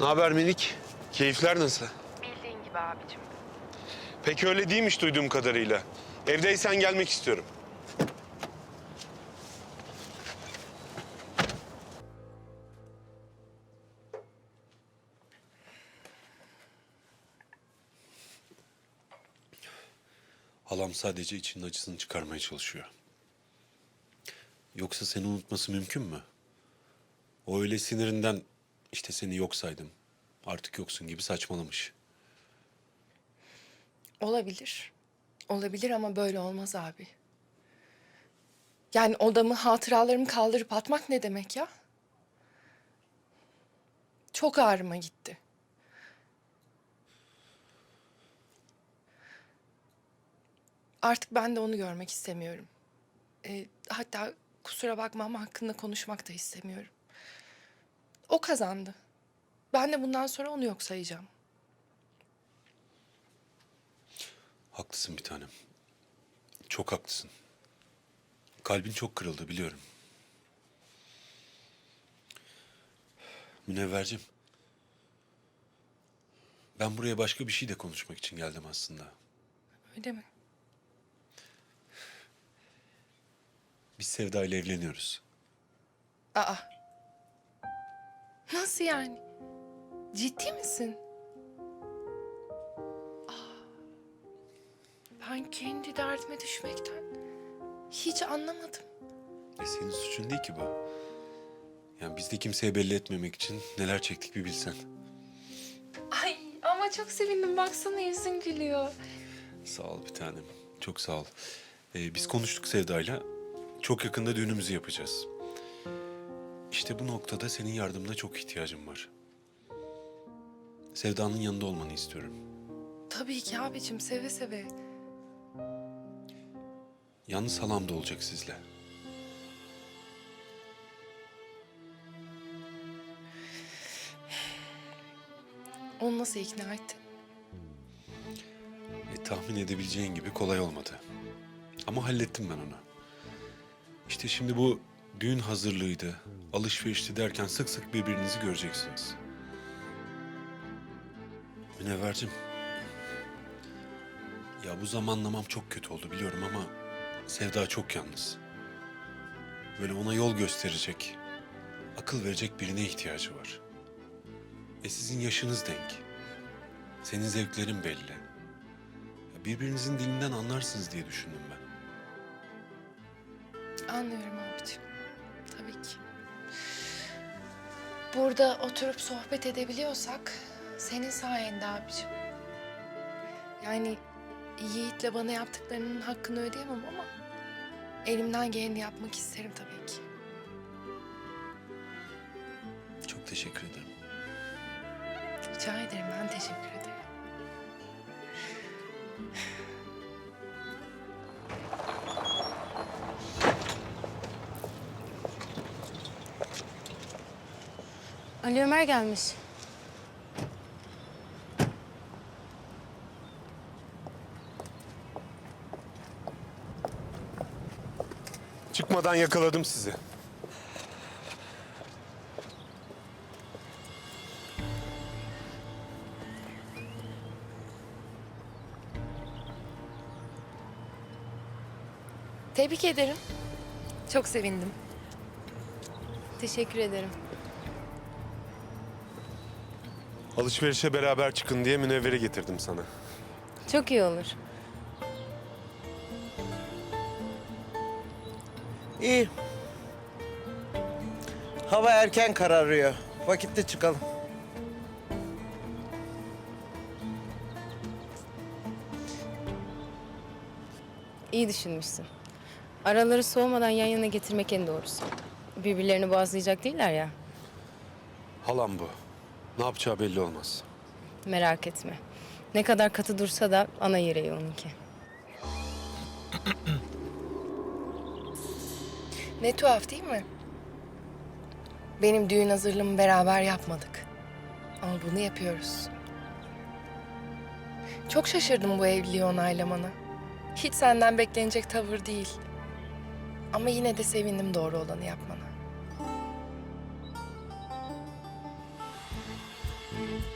Ne haber minik? Keyifler nasıl? Bildiğin gibi abicim. Pek öyle değilmiş duyduğum kadarıyla. Evdeysen gelmek istiyorum. Halam sadece içinin acısını çıkarmaya çalışıyor. Yoksa seni unutması mümkün mü? O öyle sinirinden işte seni yok saydım. Artık yoksun gibi saçmalamış. Olabilir. Olabilir ama böyle olmaz abi. Yani odamı, hatıralarımı kaldırıp atmak ne demek ya? Çok ağrıma gitti. Artık ben de onu görmek istemiyorum. Ee, hatta kusura bakma ama hakkında konuşmak da istemiyorum. O kazandı. Ben de bundan sonra onu yok sayacağım. Haklısın bir tanem. Çok haklısın. Kalbin çok kırıldı biliyorum. Münevvercim. Ben buraya başka bir şey de konuşmak için geldim aslında. Öyle mi? Biz Sevda ile evleniyoruz. Aa. Nasıl yani? Ciddi misin? Ben kendi derdime düşmekten hiç anlamadım. E senin suçun değil ki bu. Yani biz de kimseye belli etmemek için neler çektik bir bilsen. Ay ama çok sevindim. Baksana yüzün gülüyor. Sağ ol bir tanem. Çok sağ ol. Ee, biz konuştuk Sevda'yla. Çok yakında düğünümüzü yapacağız. İşte bu noktada senin yardımına çok ihtiyacım var. Sevda'nın yanında olmanı istiyorum. Tabii ki abicim seve seve. Yalnız halam da olacak sizle. Onu nasıl ikna ettin? E, tahmin edebileceğin gibi kolay olmadı. Ama hallettim ben onu. İşte şimdi bu düğün hazırlığıydı, alışverişti derken sık sık birbirinizi göreceksiniz. Münevvercim. Ya bu zamanlamam çok kötü oldu biliyorum ama Sevda çok yalnız. Böyle ona yol gösterecek, akıl verecek birine ihtiyacı var. E sizin yaşınız denk. Senin zevklerin belli. Ya Birbirinizin dilinden anlarsınız diye düşündüm ben. Anlıyorum abicim. Burada oturup sohbet edebiliyorsak senin sayende abicim. Yani Yiğit'le bana yaptıklarının hakkını ödeyemem ama elimden geleni yapmak isterim tabii ki. Çok teşekkür ederim. Rica ederim ben teşekkür ederim. Ali Ömer gelmiş. Çıkmadan yakaladım sizi. Tebrik ederim. Çok sevindim. Teşekkür ederim. Alışverişe beraber çıkın diye münevveri getirdim sana. Çok iyi olur. İyi. Hava erken kararıyor. Vakitte çıkalım. İyi düşünmüşsün. Araları soğumadan yan yana getirmek en doğrusu. Birbirlerini boğazlayacak değiller ya. Halam bu. Ne yapacağı belli olmaz. Merak etme. Ne kadar katı dursa da ana yüreği onunki. Ne tuhaf değil mi? Benim düğün hazırlığımı beraber yapmadık. Ama bunu yapıyoruz. Çok şaşırdım bu evliliği onaylamana. Hiç senden beklenecek tavır değil. Ama yine de sevindim doğru olanı yapmana. thank you.